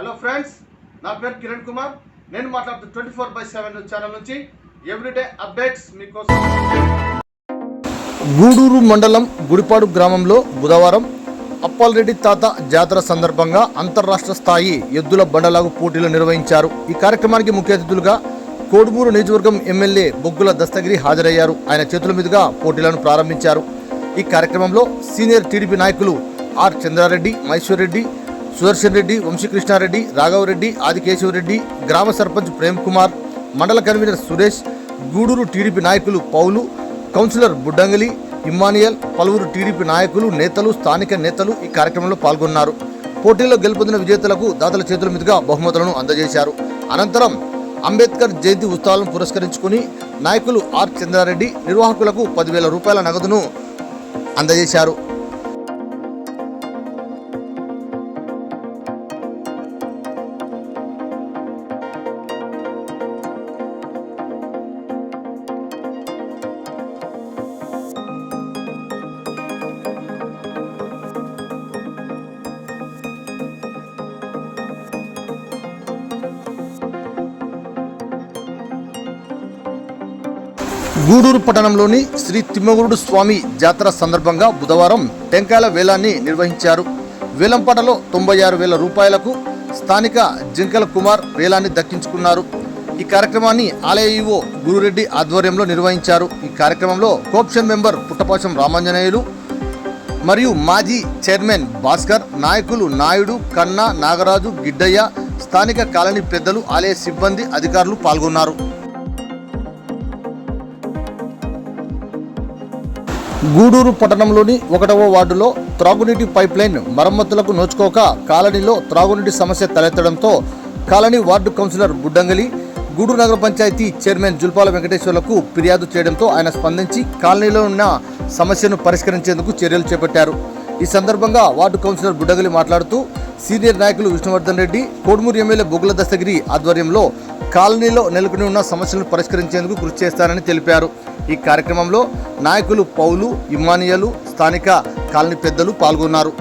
Hello friends నా పేరు కిరణ్ కుమార్. నేను మాట్లాడుతూ twenty four by seven channel నుంచి ఎవ్రీడే అప్డేట్స్ మీకోసం. గూడూరు మండలం గుడిపాడు గ్రామంలో బుధవారం అప్పాలరెడ్డి తాత జాతర సందర్భంగా అంతర్రాష్ట్ర స్థాయి ఎద్దుల బండలాగు పోటీలు నిర్వహించారు. ఈ కార్యక్రమానికి ముఖ్య అతిథులుగా కోడుమూరు నియోజకవర్గం ఎమ్మెల్యే బొగ్గుల దస్తగిరి హాజరయ్యారు. ఆయన చేతుల మీదుగా పోటీలను ప్రారంభించారు. ఈ కార్యక్రమంలో సీనియర్ టీడీపీ నాయకులు ఆర్ చంద్రారెడ్డి మహేశ్వర్ రెడ్డి సుదర్శన్ రెడ్డి వంశీకృష్ణారెడ్డి రాఘవరెడ్డి ఆదికేశవరెడ్డి గ్రామ సర్పంచ్ ప్రేమ్ కుమార్ మండల కన్వీనర్ సురేష్ గూడూరు టీడీపీ నాయకులు పౌలు కౌన్సిలర్ బుడ్డంగలి ఇమ్మానియల్ పలువురు టీడీపీ నాయకులు నేతలు స్థానిక నేతలు ఈ కార్యక్రమంలో పాల్గొన్నారు. పోటీలో గెలుపొందిన విజేతలకు దాతల చేతుల మీదుగా బహుమతులను అందజేశారు. అనంతరం అంబేద్కర్ జయంతి ఉత్సవాలను పురస్కరించుకుని నాయకులు ఆర్ చంద్రారెడ్డి నిర్వాహకులకు పదివేల రూపాయల నగదును అందజేశారు. గూడూరు పట్టణంలోని శ్రీ తిమ్మగురుడు స్వామి జాతర సందర్భంగా బుధవారం టెంకాయల వేలాన్ని నిర్వహించారు. వేలంపాటలో తొంభై ఆరు వేల రూపాయలకు స్థానిక జింకల కుమార్ వేలాన్ని దక్కించుకున్నారు. ఈ కార్యక్రమాన్ని ఆలయ ఈవో గురురెడ్డి ఆధ్వర్యంలో నిర్వహించారు. ఈ కార్యక్రమంలో కోప్షన్ మెంబర్ పుట్టపాశం రామాంజనేయులు మరియు మాజీ చైర్మన్ భాస్కర్ నాయకులు నాయుడు కన్నా నాగరాజు గిడ్డయ్య స్థానిక కాలనీ పెద్దలు ఆలయ సిబ్బంది అధికారులు పాల్గొన్నారు. గూడూరు పట్టణంలోని ఒకటవ వార్డులో త్రాగునీటి పైప్లైన్ మరమ్మతులకు నోచుకోక కాలనీలో త్రాగునీటి సమస్య తలెత్తడంతో colony ward councillor Buddangali Gudur నగర పంచాయతీ చైర్మన్ జుల్పాల వెంకటేశ్వర్లకు ఫిర్యాదు చేయడంతో ఆయన స్పందించి కాలనీలో ఉన్న సమస్యను పరిష్కరించేందుకు చర్యలు చేపట్టారు. ఈ సందర్భంగా వార్డు కౌన్సిలర్ బుడ్డగలి మాట్లాడుతూ సీనియర్ నాయకులు విష్ణువర్ధన్ రెడ్డి కోడుమూరు ఎమ్మెల్యే బొగ్గుల దస్తగిరి ఆధ్వర్యంలో కాలనీలో నెలకొని ఉన్న సమస్యలను పరిష్కరించేందుకు కృషి చేస్తానని తెలిపారు. ఈ కార్యక్రమంలో నాయకులు పౌలు ఇమానియలు స్థానిక కాలనీ పెద్దలు పాల్గొన్నారు.